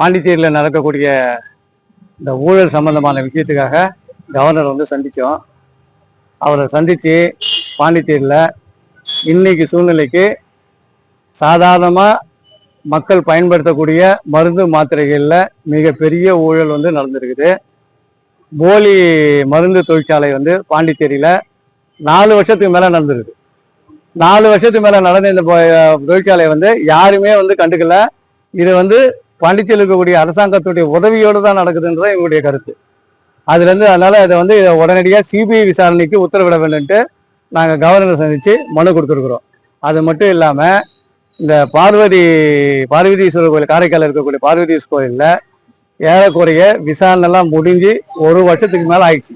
பாண்டிச்சேரியில் நடக்கக்கூடிய இந்த ஊழல் சம்பந்தமான விஷயத்துக்காக கவர்னர் வந்து சந்தித்தோம் அவரை சந்தித்து பாண்டிச்சேரியில் இன்னைக்கு சூழ்நிலைக்கு சாதாரணமாக மக்கள் பயன்படுத்தக்கூடிய மருந்து மாத்திரைகளில் மிகப்பெரிய ஊழல் வந்து நடந்திருக்குது. போலி மருந்து தொழிற்சாலை வந்து பாண்டிச்சேரியில் நாலு வருஷத்துக்கு மேலே நடந்திருக்கு நாலு வருஷத்துக்கு மேலே நடந்த இந்த தொழிற்சாலை வந்து யாருமே வந்து கண்டுக்கல. இது வந்து பாண்டிச்சேரியில் இருக்கக்கூடிய அரசாங்கத்துடைய உதவியோடு தான் நடக்குதுன்றது எங்களுடைய கருத்து. அதுலேருந்து அதனால இதை வந்து உடனடியாக சிபிஐ விசாரணைக்கு உத்தரவிட வேண்டும்ட்டு நாங்கள் கவர்னரை சந்தித்து மனு கொடுத்துருக்குறோம். அது மட்டும் இல்லாமல் இந்த பார்வதி பார்வதீஸ்வரர் கோயில் காரைக்காலில் இருக்கக்கூடிய பார்வதீஸ்வரர் கோயிலில் ஏறக்குறைய விசாரணைலாம் முடிஞ்சு ஒரு வருஷத்துக்கு மேலே ஆயிடுச்சு.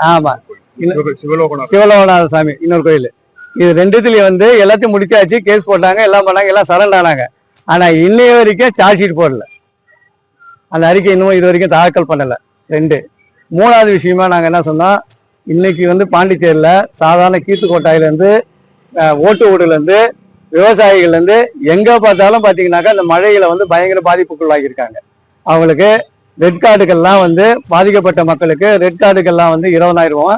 ஆமாம் சிவ- சிவலோகநாத சிவலோகநாத சாமி இன்னொரு கோயில். இது ரெண்டுத்துலயும் வந்து எல்லாத்தையும் முடிச்சாச்சு கேஸ் போட்டாங்க எல்லாம் பண்ணாங்க எல்லாம் சரண்ட் ஆனாங்க ஆனால் இன்னைய வரைக்கும் சார்ஜ் ஷீட் போடல. அந்த அறிக்கை இன்னமும் இது வரைக்கும் தாக்கல் பண்ணலை. ரெண்டு மூணாவது விஷயமா நாங்கள் என்ன சொன்னோம்? இன்னைக்கு வந்து பாண்டிச்சேரியில் சாதாரண கீத்துக்கோட்டாயிலேருந்து ஓட்டு ஓட்டுல விவசாயிகள்லேருந்து எங்கே பார்த்தாலும் பார்த்தீங்கன்னாக்கா இந்த மழையில் வந்து பயங்கர பாதிப்புக்குள்ளாகியிருக்காங்க. அவங்களுக்கு ரெட் கார்டுகள்லாம் வந்து பாதிக்கப்பட்ட மக்களுக்கு ரெட் கார்டுகள்லாம் வந்து இருபதாயிரம் ரூபா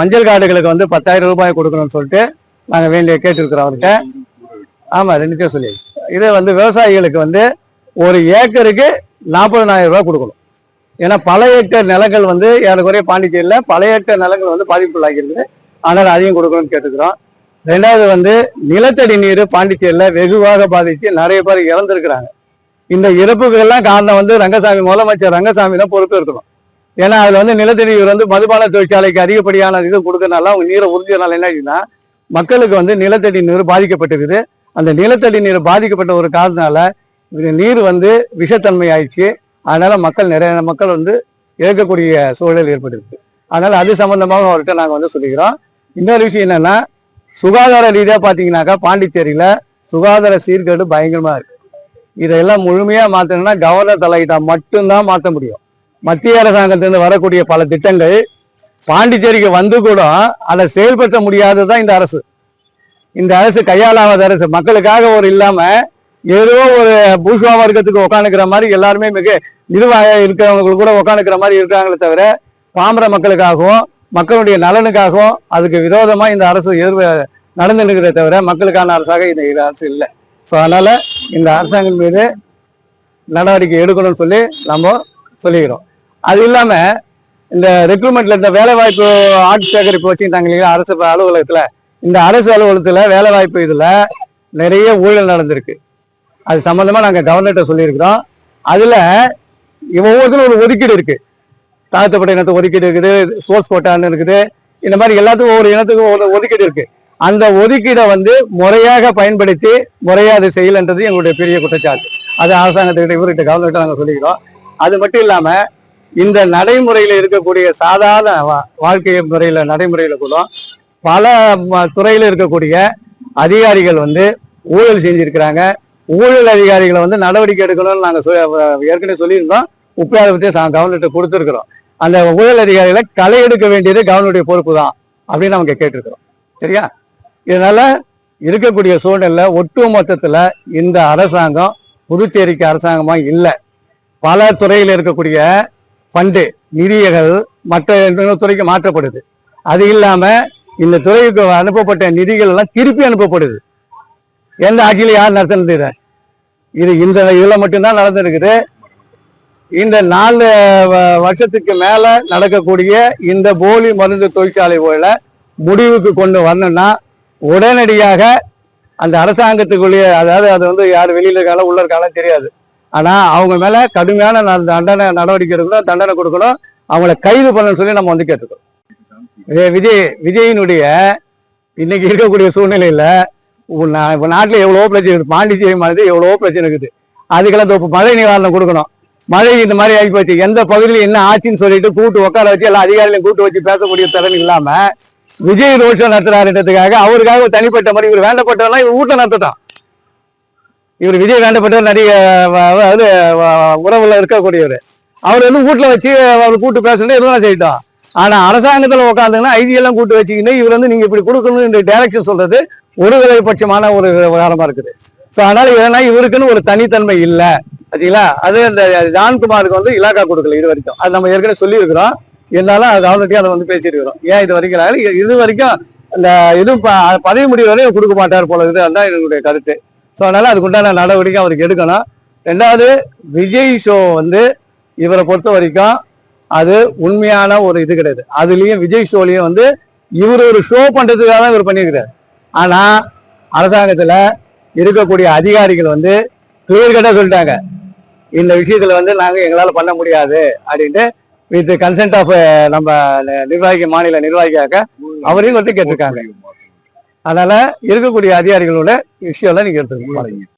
மஞ்சள் கார்டுகளுக்கு வந்து பத்தாயிரம் ரூபாய் கொடுக்கணும்னு சொல்லிட்டு நாங்கள் வேண்டிய கேட்டிருக்கிறோம் அவர்கிட்ட. ஆமாம் ரெண்டுத்தையும் சொல்லி இதை வந்து விவசாயிகளுக்கு வந்து ஒரு ஏக்கருக்கு நாற்பதனாயிரம் ரூபாய் கொடுக்கணும். ஏன்னா பல ஏக்கர் நிலங்கள் வந்து ஏறக்குறைய பாண்டிச்சேரியில் பல ஏக்கர் நிலங்கள் வந்து பாதிப்புள்ளாகிருக்குது ஆனால் அதையும் கொடுக்கணும்னு கேட்டுக்கிறோம். ரெண்டாவது வந்து நிலத்தடி நீர் பாண்டிச்சேரியில் வெகுவாக பாதித்து நிறைய பேர் இறந்துருக்கிறாங்க. இந்த இறப்புக்கெல்லாம் காரணம் வந்து ரங்கசாமி முதலமைச்சர் ரங்கசாமி தான் பொறுப்பு இருக்கணும் ஏன்னா அதில் வந்து நிலத்தடி நீர் வந்து மதுபான தொழிற்சாலைக்கு அதிகப்படியான இது கொடுக்கறனால அவங்க நீரை உறிஞ்சனால என்ன ஆச்சுன்னா மக்களுக்கு வந்து நிலத்தடி நீர் பாதிக்கப்பட்டிருக்குது. அந்த நிலத்தடி நீர் பாதிக்கப்பட்ட ஒரு காரணத்தினால இது நீர் வந்து விஷத்தன்மை ஆயிடுச்சு அதனால மக்கள் நிறைய மக்கள் வந்து இழக்கக்கூடிய சூழல் ஏற்பட்டிருக்கு. அதனால அது சம்பந்தமாக அவர்கிட்ட நாங்கள் வந்து சொல்லிக்கிறோம். இன்னொரு விஷயம் என்னன்னா சுகாதார ரீதியாக பார்த்தீங்கன்னாக்கா பாண்டிச்சேரியில சுகாதார சீர்கேடு பயங்கரமாக இருக்கு. இதெல்லாம் முழுமையாக மாற்றணும்னா கவர்னர் தலையிட்டா மட்டும்தான் மாற்ற முடியும். மத்திய அரசாங்கத்திலிருந்து வரக்கூடிய பல திட்டங்கள் பாண்டிச்சேரிக்கு வந்து கூட அதை செயல்படுத்த முடியாததுதான் இந்த அரசு. இந்த அரசு கையாளாத அரசு. மக்களுக்காக ஒரு இல்லாம ஏதோ ஒரு பூஷ்வா வர்க்கத்துக்கு உட்காந்துக்கிற மாதிரி எல்லாருமே மிக நிர்வாக இருக்கிறவங்களுக்கு கூட உட்காந்துக்கிற மாதிரி இருக்காங்களே தவிர பாமர மக்களுக்காகவும் மக்களுடைய நலனுக்காகவும் அதுக்கு விரோதமா இந்த அரசு எதிர்வு நடந்து நிற்கிறத தவிர மக்களுக்கான அரசாக இந்த இது அரசு இல்லை. ஸோ அதனால இந்த அரசாங்கம் மீது நடவடிக்கை எடுக்கணும்னு சொல்லி நம்ம சொல்லிக்கிறோம். அது இல்லாம இந்த ரெக்ரூட்மெண்ட்ல இந்த வேலைவாய்ப்பு ஆட்சி சேகரிப்பு வச்சுக்கிட்டாங்க இல்லைங்களா அரசு அலுவலகத்துல. இந்த அரசு அலுவலகத்தில் வேலை வாய்ப்பு இதில் நிறைய ஊழல் நடந்திருக்கு. அது சம்மந்தமாக நாங்கள் கவர்னர்கிட்ட சொல்லியிருக்கிறோம். அதில் ஒவ்வொருத்தரும் ஒரு ஒதுக்கீடு இருக்கு. தாழ்த்தப்பட்ட இனத்துக்கு ஒதுக்கீடு இருக்குது சோர்ஸ் கோட்டான்னு இருக்குது. இந்த மாதிரி எல்லாத்துக்கும் ஒவ்வொரு இனத்துக்கும் ஒரு ஒதுக்கீடு இருக்கு. அந்த ஒதுக்கீடை வந்து முறையாக பயன்படுத்தி முறையாக அது செய்யலன்றது எங்களுடைய பெரிய குற்றச்சாட்டு. அது அரசாங்கத்துக்கிட்ட இவர்கிட்ட கவர்னர்கிட்ட நாங்கள் சொல்லிக்கிறோம். அது மட்டும் இல்லாமல் இந்த நடைமுறையில் இருக்கக்கூடிய சாதாரண வா- வாழ்க்கை முறையில் நடைமுறையில் கூட பல துறையில் இருக்கக்கூடிய அதிகாரிகள் வந்து ஊழல் செஞ்சிருக்கிறாங்க. ஊழல் அதிகாரிகளை வந்து நடவடிக்கை எடுக்கணும்னு நாங்கள் சொ- ஏற்கனவே சொல்லியிருந்தோம். உப்பையாத பற்றி கவர்னர்கிட்ட கொடுத்துருக்குறோம். அந்த ஊழல் அதிகாரிகளை களை எடுக்க வேண்டியது கவர்னருடைய பொறுப்பு தான் அப்படின்னு அவங்க கேட்டிருக்கிறோம். சரியா? இதனால இருக்கக்கூடிய சூழ்நிலை ஒட்டு மொத்தத்தில் இந்த அரசாங்கம் புதுச்சேரிக்கு அரசாங்கமாக இல்லை. பல துறையில் இருக்கக்கூடிய ஃபண்டு நிதியகள் மற்ற துறைக்கு மாற்றப்படுது. அது இல்லாமல் இந்த துறைக்கு அனுப்பப்பட்ட நிதிகள் எல்லாம் திருப்பி அனுப்பப்படுது. எந்த ஆட்சியில் யார் நடத்தினது இதை? இது இந்த இதில் மட்டும்தான் நடந்திருக்குது. இந்த நாலு வ- வருஷத்துக்கு மேலே நடக்கக்கூடிய இந்த போலி மருந்து தொழிற்சாலை போல முடிவுக்கு கொண்டு வரணும்னா உடனடியாக அந்த அரசாங்கத்துக்குள்ளேயே அதாவது அது வந்து யார் வெளியில் இருக்காலும் உள்ள இருக்காலும் தெரியாது. ஆனால் அவங்க மேலே கடுமையான தண்டனை நடவடிக்கை எடுக்கணும் தண்டனை கொடுக்கணும். அவங்கள கைது பண்ணணும்னு சொல்லி நம்ம வந்து கேட்டுக்கிறோம் விஜய் விஜயினுடைய இன்னைக்கு இருக்கக்கூடிய சூழ்நிலையில உ- நா- இப்ப நாட்டுல பிரச்சனை இருக்குது. பாண்டிச்சேரி மாதிரி எவ்வளவோ பிரச்சனை இருக்குது. அதுக்கெல்லாம் இப்போ மழை நிவாரணம் கொடுக்கணும். மழை இந்த மாதிரி ஆகி போச்சு எந்த பகுதியில் என்ன ஆச்சுன்னு சொல்லிட்டு கூட்டு உட்கார வச்சு எல்லா அதிகாரிகளையும் கூட்டு வச்சு பேசக்கூடிய திறன் இல்லாம விஜய் ரோட் ஷோ நடத்துறாருன்றதுக்காக அவருக்காக ஒரு தனிப்பட்ட மாதிரி இவர் வேண்டப்பட்டவெல்லாம் இவர் வீட்டில் நடத்தட்டான் இவர் விஜய் வேண்டப்பட்டவர் நிறைய வ- உறவுல இருக்கக்கூடியவர். அவர் வந்து வீட்டில் வச்சு அவர் கூட்டு பேசணும் எதுவும் செய்யட்டும். ஆனா அரசாங்கத்துல உட்காந்துங்கன்னா ஐடியெல்லாம் கூட்டு வச்சுக்கின்னு இவர் வந்து நீங்க இப்படி கொடுக்கணும் டைரக்ஷன் சொல்றது ஒரு பட்சமான ஒரு விவகாரமா இருக்குது. ஸோ அதனால ஏன்னா இவருக்குன்னு ஒரு தனித்தன்மை இல்லை. பார்த்தீங்களா அது அந்த ஜான்குமாருக்கு வந்து இலாக்கா கொடுக்கல இது வரைக்கும். அது நம்ம ஏற்கனவே சொல்லியிருக்கிறோம். இருந்தாலும் அது ஆல்ரெடி அதை வந்து பேசியிருக்கிறோம். ஏன் இது வரைக்கும் இது- வரைக்கும் அந்த இது ப- பதவி முடிவு வரையும் கொடுக்க மாட்டார் போல இது அதுதான் என்னுடைய கருத்து. ஸோ அதனால அதுக்குண்டான நடவடிக்கை அவருக்கு எடுக்கணும். ரெண்டாவது விஜய் ஷோ வந்து இவரை பொறுத்த வரைக்கும் அது உண்மையான ஒரு இது கிடையாது. அதுலயும் விஜய் ஷோலையும் வந்து இவர் ஒரு ஷோ பண்றதுக்காக தான் இவர் பண்ணியிருக்கிறார். ஆனா அரசாங்கத்துல இருக்கக்கூடிய அதிகாரிகள் வந்து கிளியர் கட்டா சொல்லிட்டாங்க. இந்த விஷயத்துல வந்து நாங்க எங்களால பண்ண முடியாது அப்படின்ட்டு வித் கன்சென்ட் ஆஃப் நம்ம நிர்வாகி மாநில நிர்வாகியாக அவரையும் வந்து கேட்டிருக்காங்க. அதனால இருக்கக்கூடிய அதிகாரிகளோட விஷயம்லாம் நீங்க எடுத்துக்கோங்க.